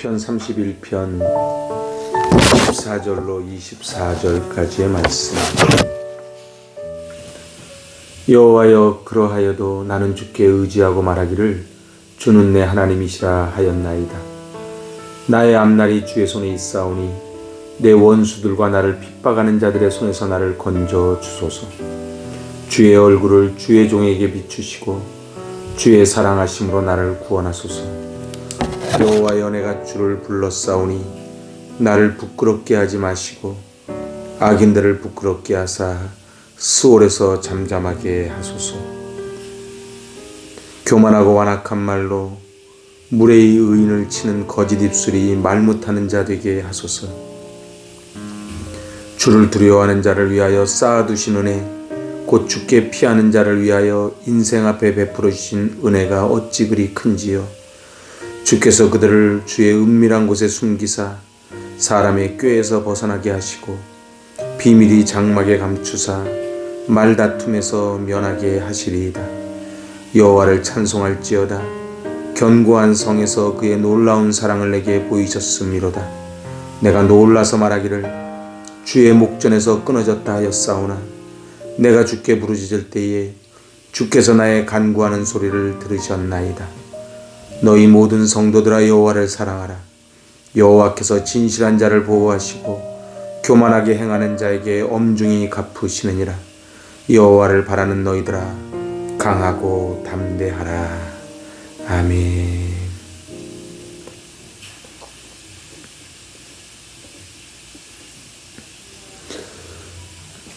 시편 31편 14절로 24절까지의 말씀. 여호와여 그러하여도 나는 주께 의지하고 말하기를 주는 내 하나님이시라 하였나이다. 나의 앞날이 주의 손에 있사오니 내 원수들과 나를 핍박하는 자들의 손에서 나를 건져 주소서. 주의 얼굴을 주의 종에게 비추시고 주의 사랑하심으로 나를 구원하소서. 여호와여 내가 주를 불렀사오니 나를 부끄럽게 하지 마시고 악인들을 부끄럽게 하사 수월에서 잠잠하게 하소서. 교만하고 완악한 말로 무례히 의인을 치는 거짓 입술이 말 못하는 자 되게 하소서. 주를 두려워하는 자를 위하여 쌓아두신 은혜 곧 주께 피하는 자를 위하여 인생 앞에 베풀어 주신 은혜가 어찌 그리 큰지요. 주께서 그들을 주의 은밀한 곳에 숨기사 사람의 꾀에서 벗어나게 하시고 비밀이 장막에 감추사 말다툼에서 면하게 하시리이다. 여호와를 찬송할지어다. 견고한 성에서 그의 놀라운 사랑을 내게 보이셨음이로다. 내가 놀라서 말하기를 주의 목전에서 끊어졌다 하였사오나 내가 주께 부르짖을 때에 주께서 나의 간구하는 소리를 들으셨나이다. 너희 모든 성도들아 여호와를 사랑하라. 여호와께서 진실한 자를 보호하시고 교만하게 행하는 자에게 엄중히 갚으시느니라. 여호와를 바라는 너희들아 강하고 담대하라. 아멘.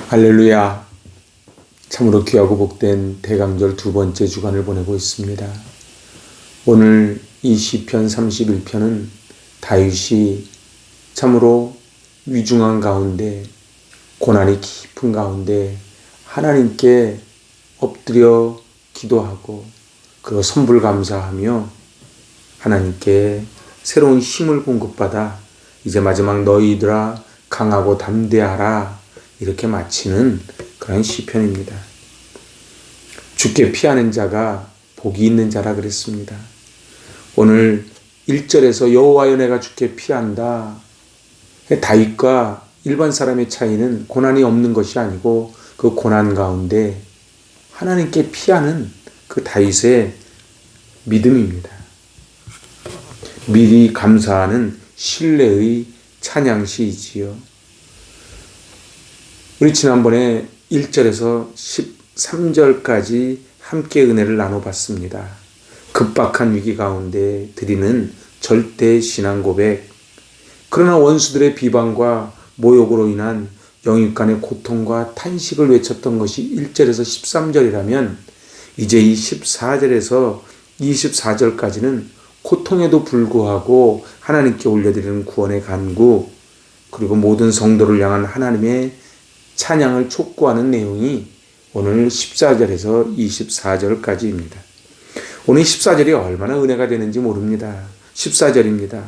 할렐루야. 참으로 귀하고 복된 대강절 두 번째 주간을 보내고 있습니다. 오늘 이 시편 31편은 다윗이 참으로 위중한 가운데 고난이 깊은 가운데 하나님께 엎드려 기도하고 그리고 선불 감사하며 하나님께 새로운 힘을 공급받아 이제 마지막 너희들아 강하고 담대하라 이렇게 마치는 그런 시편입니다. 죽게 피하는 자가 복이 있는 자라 그랬습니다. 오늘 1절에서 여호와여 내가 죽게 피한다. 다윗과 일반 사람의 차이는 고난이 없는 것이 아니고 그 고난 가운데 하나님께 피하는 그 다윗의 믿음입니다. 미리 감사하는 신뢰의 찬양시이지요. 우리 지난번에 1절에서 13절까지 함께 은혜를 나눠봤습니다. 급박한 위기 가운데 드리는 절대 신앙 고백. 그러나 원수들의 비방과 모욕으로 인한 영육 간의 고통과 탄식을 외쳤던 것이 1절에서 13절이라면 이제 이 14절에서 24절까지는 고통에도 불구하고 하나님께 올려드리는 구원의 간구 그리고 모든 성도를 향한 하나님의 찬양을 촉구하는 내용이 오늘 14절에서 24절까지입니다. 오늘 14절이 얼마나 은혜가 되는지 모릅니다. 14절입니다.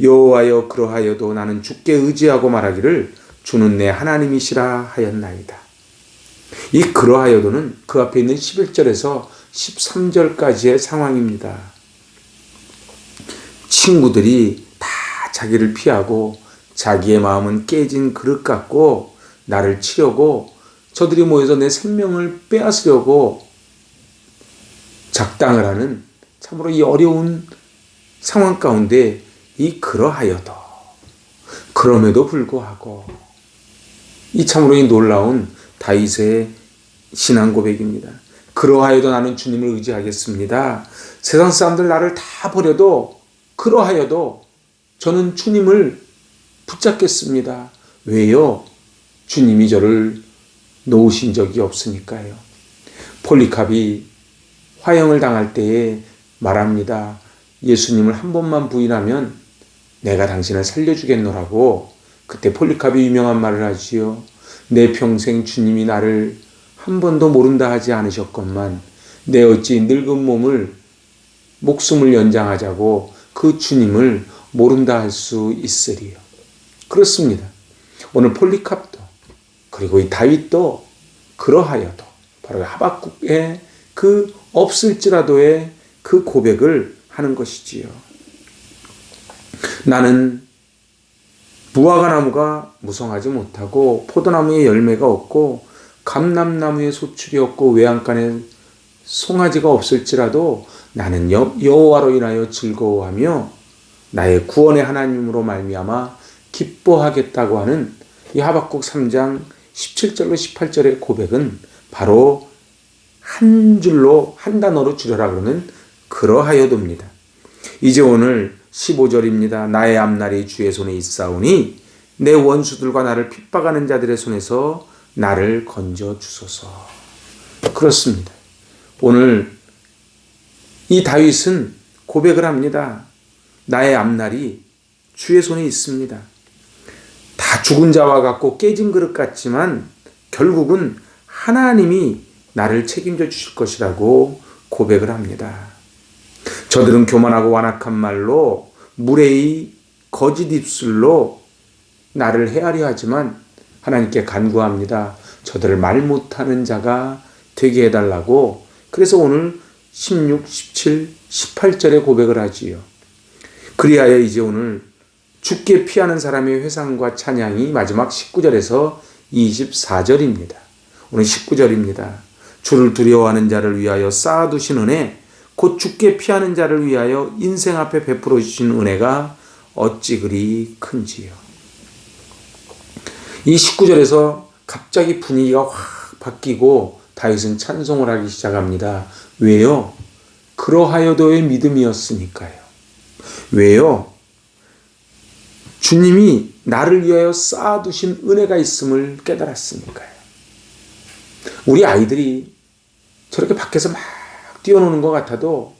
여호와여 그러하여도 나는 주께 의지하고 말하기를 주는 내 하나님이시라 하였나이다. 이 그러하여도는 그 앞에 있는 11절에서 13절까지의 상황입니다. 친구들이 다 자기를 피하고 자기의 마음은 깨진 그릇 같고 나를 치려고 저들이 모여서 내 생명을 빼앗으려고 작당을 하는 참으로 이 어려운 상황 가운데 이 그러하여도 그럼에도 불구하고 이 참으로 이 놀라운 다윗의 신앙 고백입니다. 그러하여도 나는 주님을 의지하겠습니다. 세상 사람들 나를 다 버려도 그러하여도 저는 주님을 붙잡겠습니다. 왜요? 주님이 저를 놓으신 적이 없으니까요. 폴리캅이 화형을 당할 때에 말합니다. 예수님을 한 번만 부인하면 내가 당신을 살려주겠노라고 그때 폴리캅이 유명한 말을 하지요. 내 평생 주님이 나를 한 번도 모른다 하지 않으셨건만 내 어찌 늙은 몸을 목숨을 연장하자고 그 주님을 모른다 할 수 있으리요. 그렇습니다. 오늘 폴리캅도 그리고 이 다윗도 그러하여도 바로 하박국의 그 없을지라도의 그 고백을 하는 것이지요. 나는 무화과 나무가 무성하지 못하고 포도나무에 열매가 없고 감람나무에 소출이 없고 외양간에 송아지가 없을지라도 나는 여, 여호와로 인하여 즐거워하며 나의 구원의 하나님으로 말미암아 기뻐하겠다고 하는 이 하박국 3장 17절로 18절의 고백은 바로 한 줄로 한 단어로 줄여라 그러면 그러하여도입니다. 이제 오늘 15절입니다. 나의 앞날이 주의 손에 있사오니 내 원수들과 나를 핍박하는 자들의 손에서 나를 건져 주소서. 그렇습니다. 오늘 이 다윗은 고백을 합니다. 나의 앞날이 주의 손에 있습니다. 다 죽은 자와 같고 깨진 그릇 같지만 결국은 하나님이 나를 책임져 주실 것이라고 고백을 합니다. 저들은 교만하고 완악한 말로 무례히 거짓 입술로 나를 헤아려 하지만 하나님께 간구합니다. 저들을 말 못하는 자가 되게 해달라고 그래서 오늘 16, 17, 18절에 고백을 하지요. 그리하여 이제 오늘 죽게 피하는 사람의 회상과 찬양이 마지막 19절에서 24절입니다. 오늘 19절입니다. 주를 두려워하는 자를 위하여 쌓아두신 은혜, 곧 죽게 피하는 자를 위하여 인생 앞에 베풀어 주신 은혜가 어찌 그리 큰지요. 이 19절에서 갑자기 분위기가 확 바뀌고 다윗은 찬송을 하기 시작합니다. 왜요? 그러하여도의 믿음이었으니까요. 왜요? 주님이 나를 위하여 쌓아두신 은혜가 있음을 깨달았으니까요. 우리 아이들이 저렇게 밖에서 막 뛰어노는 것 같아도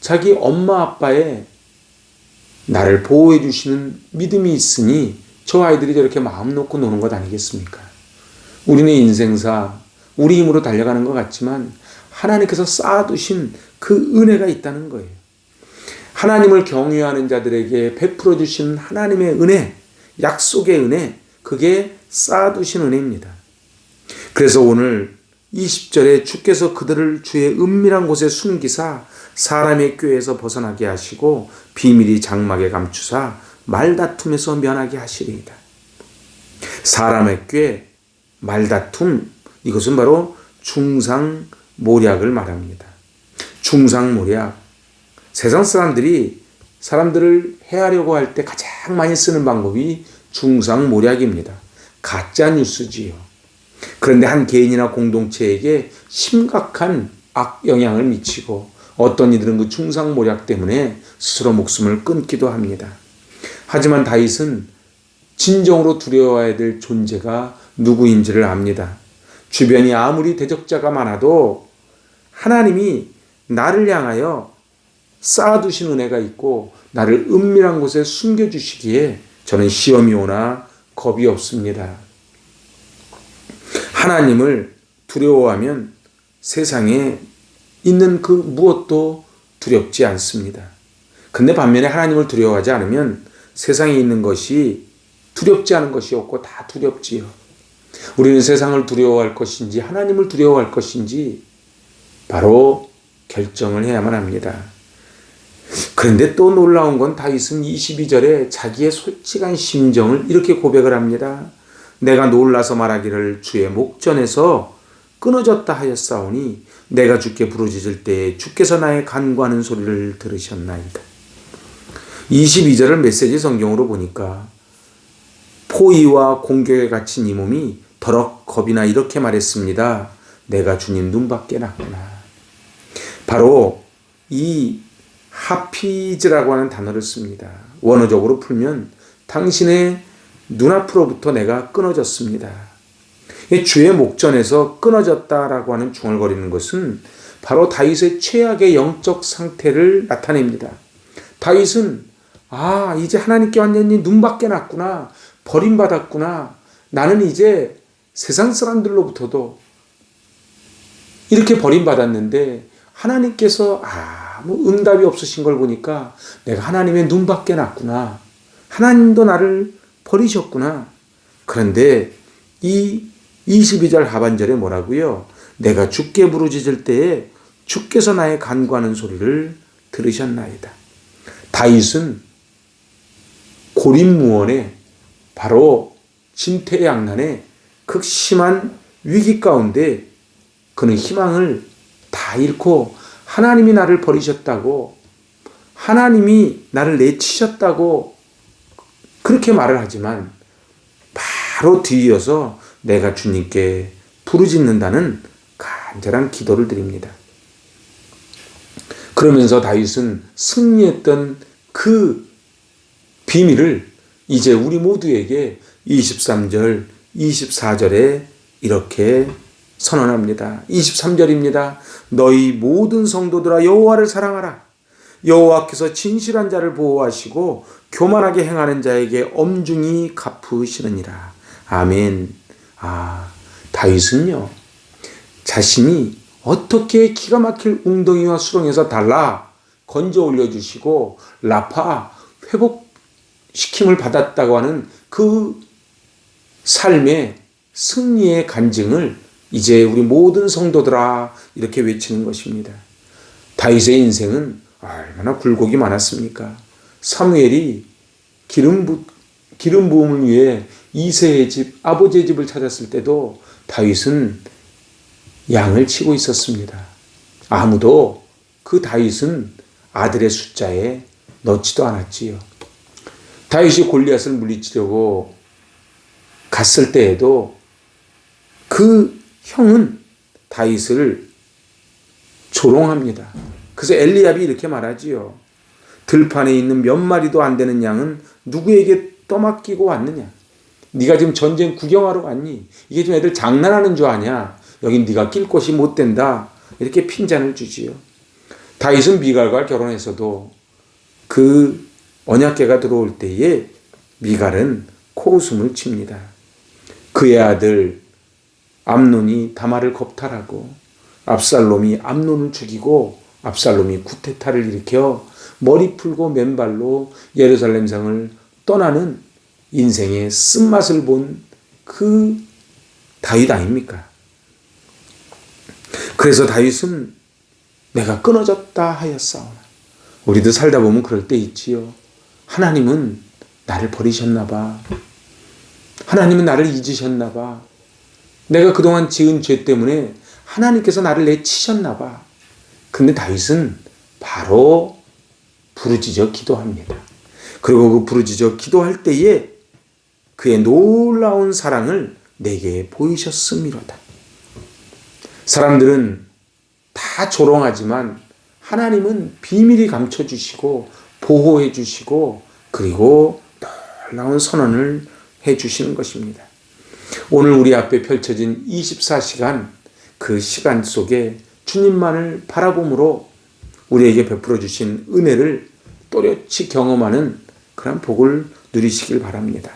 자기 엄마 아빠의 나를 보호해 주시는 믿음이 있으니 저 아이들이 저렇게 마음 놓고 노는 것 아니겠습니까? 우리는 인생사 우리 힘으로 달려가는 것 같지만 하나님께서 쌓아두신 그 은혜가 있다는 거예요. 하나님을 경외하는 자들에게 베풀어 주신 하나님의 은혜, 약속의 은혜, 그게 쌓아두신 은혜입니다. 그래서 오늘 20절에 주께서 그들을 주의 은밀한 곳에 숨기사 사람의 꾀에서 벗어나게 하시고 비밀이 장막에 감추사 말다툼에서 면하게 하시리이다. 사람의 꾀, 말다툼, 이것은 바로 중상모략을 말합니다. 중상모략. 세상 사람들이 사람들을 해하려고 할 때 가장 많이 쓰는 방법이 중상모략입니다. 가짜 뉴스지요. 그런데 한 개인이나 공동체에게 심각한 악 영향을 미치고 어떤 이들은 그 중상모략 때문에 스스로 목숨을 끊기도 합니다. 하지만 다윗은 진정으로 두려워해야 될 존재가 누구인지를 압니다. 주변이 아무리 대적자가 많아도 하나님이 나를 향하여 쌓아두신 은혜가 있고 나를 은밀한 곳에 숨겨주시기에 저는 시험이 오나 겁이 없습니다. 하나님을 두려워하면 세상에 있는 그 무엇도 두렵지 않습니다. 근데 반면에 하나님을 두려워하지 않으면 세상에 있는 것이 두렵지 않은 것이 없고 다 두렵지요. 우리는 세상을 두려워할 것인지 하나님을 두려워할 것인지 바로 결정을 해야만 합니다. 그런데 또 놀라운 건 다윗은 22절에 자기의 솔직한 심정을 이렇게 고백을 합니다. 내가 놀라서 말하기를 주의 목전에서 끊어졌다 하였사오니 내가 주께 부르짖을 때 주께서 나의 간구하는 소리를 들으셨나이다. 22절을 메시지 성경으로 보니까 포위와 공격에 갇힌 이 몸이 더럭 겁이나 이렇게 말했습니다. 내가 주님 눈밖에 났구나. 바로 이 하피즈라고 하는 단어를 씁니다. 원어적으로 풀면 당신의 눈앞으로부터 내가 끊어졌습니다. 주의 목전에서 끊어졌다라고 하는 중얼거리는 것은 바로 다윗의 최악의 영적 상태를 나타냅니다. 다윗은 아 이제 하나님께 완전히 눈밖에 났구나 버림받았구나 나는 이제 세상 사람들로부터도 이렇게 버림받았는데 하나님께서 아무 응답이 없으신 걸 보니까 내가 하나님의 눈밖에 났구나 하나님도 나를 버리셨구나. 그런데 이 22절 하반절에 뭐라고요? 내가 주께 부르짖을 때에 주께서 나의 간구하는 소리를 들으셨나이다. 다윗은 고립무원에 바로 진퇴양난의 극심한 위기 가운데 그는 희망을 다 잃고 하나님이 나를 버리셨다고 하나님이 나를 내치셨다고 그렇게 말을 하지만 바로 뒤이어서 내가 주님께 부르짖는다는 간절한 기도를 드립니다. 그러면서 다윗은 승리했던 그 비밀을 이제 우리 모두에게 23절, 24절에 이렇게 선언합니다. 23절입니다. 너희 모든 성도들아 여호와를 사랑하라. 여호와께서 진실한 자를 보호하시고 교만하게 행하는 자에게 엄중히 갚으시느니라. 아멘. 아, 다윗은요. 자신이 어떻게 기가 막힐 웅덩이와 수렁에서 달라 건져 올려 주시고 라파 회복 시킴을 받았다고 하는 그 삶의 승리의 간증을 이제 우리 모든 성도들아 이렇게 외치는 것입니다. 다윗의 인생은 얼마나 굴곡이 많았습니까? 사무엘이 기름 부 기름 부음을 위해 이세의 집 아버지의 집을 찾았을 때도 다윗은 양을 치고 있었습니다. 아무도 그 다윗은 아들의 숫자에 넣지도 않았지요. 다윗이 골리앗을 물리치려고 갔을 때에도 그 형은 다윗을 조롱합니다. 그래서 엘리압이 이렇게 말하지요. 들판에 있는 몇 마리도 안 되는 양은 누구에게 떠맡기고 왔느냐? 네가 지금 전쟁 구경하러 갔니? 이게 좀 애들 장난하는 줄 아냐? 여긴 네가 낄 곳이 못 된다. 이렇게 핀잔을 주지요. 다윗은 미갈과 결혼해서도 그 언약계가 들어올 때에 미갈은 코웃음을 칩니다. 그의 아들 암논이 다말을 겁탈하고 압살롬이 암논을 죽이고 압살롬이 구테타를 일으켜 머리 풀고 맨발로 예루살렘 성을 떠나는 인생의 쓴맛을 본 그 다윗 아닙니까? 그래서 다윗은 내가 끊어졌다 하였사오나. 우리도 살다 보면 그럴 때 있지요. 하나님은 나를 버리셨나 봐. 하나님은 나를 잊으셨나 봐. 내가 그동안 지은 죄 때문에 하나님께서 나를 내치셨나 봐. 근데 다윗은 바로 부르짖어 기도합니다. 그리고 그 부르짖어 기도할 때에 그의 놀라운 사랑을 내게 보이셨음이로다. 사람들은 다 조롱하지만 하나님은 비밀이 감춰 주시고 보호해 주시고 그리고 놀라운 선언을 해 주시는 것입니다. 오늘 우리 앞에 펼쳐진 24시간 그 시간 속에 주님만을 바라봄으로 우리에게 베풀어 주신 은혜를 또렷이 경험하는 그런 복을 누리시길 바랍니다.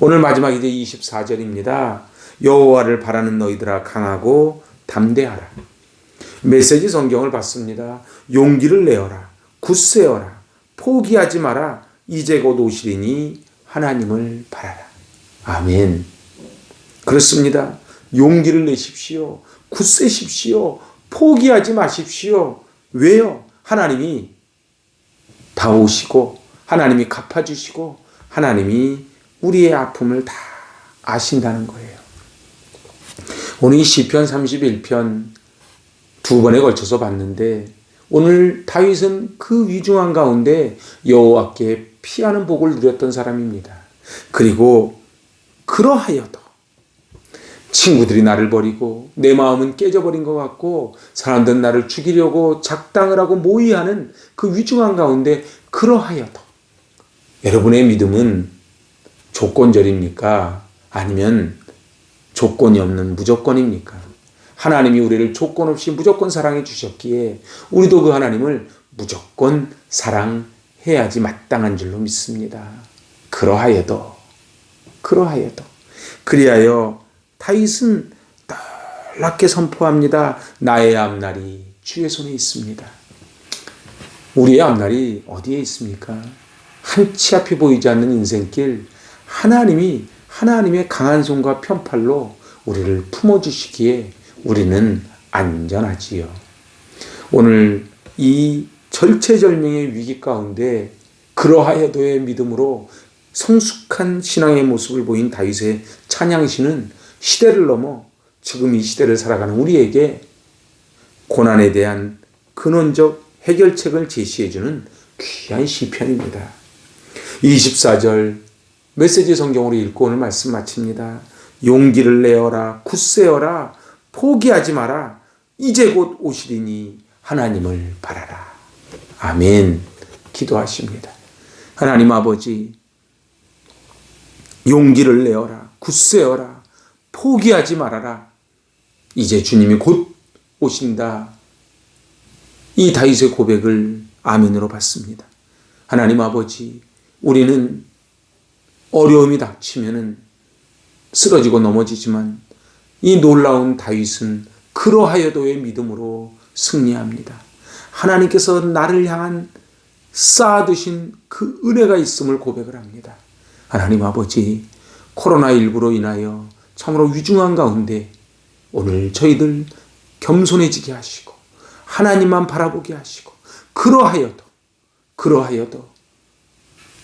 오늘 마지막 이제 24절입니다. 여호와를 바라는 너희들아 강하고 담대하라. 메시지 성경을 봤습니다. 용기를 내어라. 굳세어라. 포기하지 마라. 이제 곧 오시리니 하나님을 바라라. 아멘. 그렇습니다. 용기를 내십시오. 굳세십시오. 포기하지 마십시오. 왜요? 하나님이 다 오시고 하나님이 갚아주시고 하나님이 우리의 아픔을 다 아신다는 거예요. 오늘 이 시편 31편 두 번에 걸쳐서 봤는데 오늘 다윗은 그 위중한 가운데 여호와께 피하는 복을 누렸던 사람입니다. 그리고 그러하여도 친구들이 나를 버리고 내 마음은 깨져버린 것 같고 사람들은 나를 죽이려고 작당을 하고 모의하는 그 위중한 가운데 그러하여도 여러분의 믿음은 조건절입니까? 아니면 조건이 없는 무조건입니까? 하나님이 우리를 조건 없이 무조건 사랑해 주셨기에 우리도 그 하나님을 무조건 사랑해야지 마땅한 줄로 믿습니다. 그러하여도 그러하여도 그리하여 다윗은 놀랍게 선포합니다. 나의 앞날이 주의 손에 있습니다. 우리의 앞날이 어디에 있습니까? 한 치 앞이 보이지 않는 인생길 하나님이 하나님의 강한 손과 편팔로 우리를 품어주시기에 우리는 안전하지요. 오늘 이 절체절명의 위기 가운데 그러하여도의 믿음으로 성숙한 신앙의 모습을 보인 다윗의 찬양시는 시대를 넘어 지금 이 시대를 살아가는 우리에게 고난에 대한 근원적 해결책을 제시해주는 귀한 시편입니다. 24절 메시지 성경으로 읽고 오늘 말씀 마칩니다. 용기를 내어라, 굳세어라, 포기하지 마라. 이제 곧 오시리니 하나님을 바라라. 아멘. 기도하십니다. 하나님 아버지, 용기를 내어라, 굳세어라, 포기하지 말아라. 이제 주님이 곧 오신다. 이 다윗의 고백을 아멘으로 받습니다. 하나님 아버지, 우리는 어려움이 닥치면은 쓰러지고 넘어지지만 이 놀라운 다윗은 그러하여도의 믿음으로 승리합니다. 하나님께서 나를 향한 쌓아두신 그 은혜가 있음을 고백을 합니다. 하나님 아버지, 코로나19로 인하여 참으로 위중한 가운데 오늘 저희들 겸손해지게 하시고 하나님만 바라보게 하시고 그러하여도 그러하여도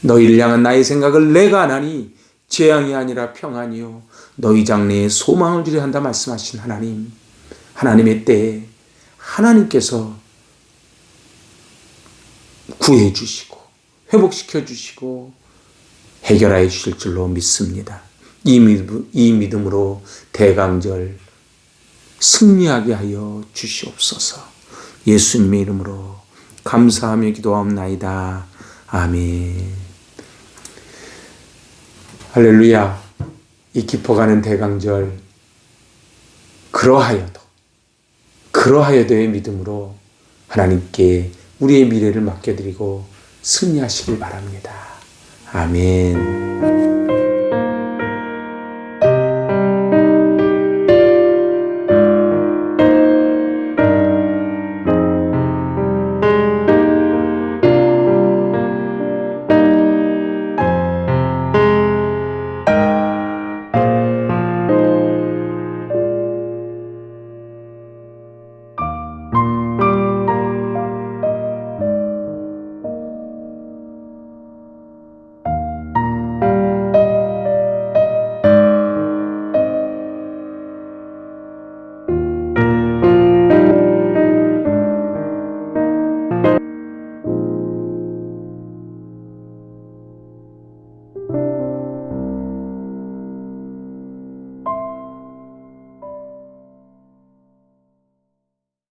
너희를 향한 나의 생각을 내가 안 하니 재앙이 아니라 평안이요 너희 장래에 소망을 주려 한다 말씀하신 하나님 하나님의 때에 하나님께서 구해 주시고 회복시켜 주시고 해결하여 주실 줄로 믿습니다. 이, 믿음, 이 믿음으로 대강절 승리하게 하여 주시옵소서. 예수님의 이름으로 감사하며 기도하옵나이다. 아멘. 할렐루야. 이 깊어가는 대강절 그러하여도 그러하여도의 믿음으로 하나님께 우리의 미래를 맡겨드리고 승리하시길 바랍니다. 아멘.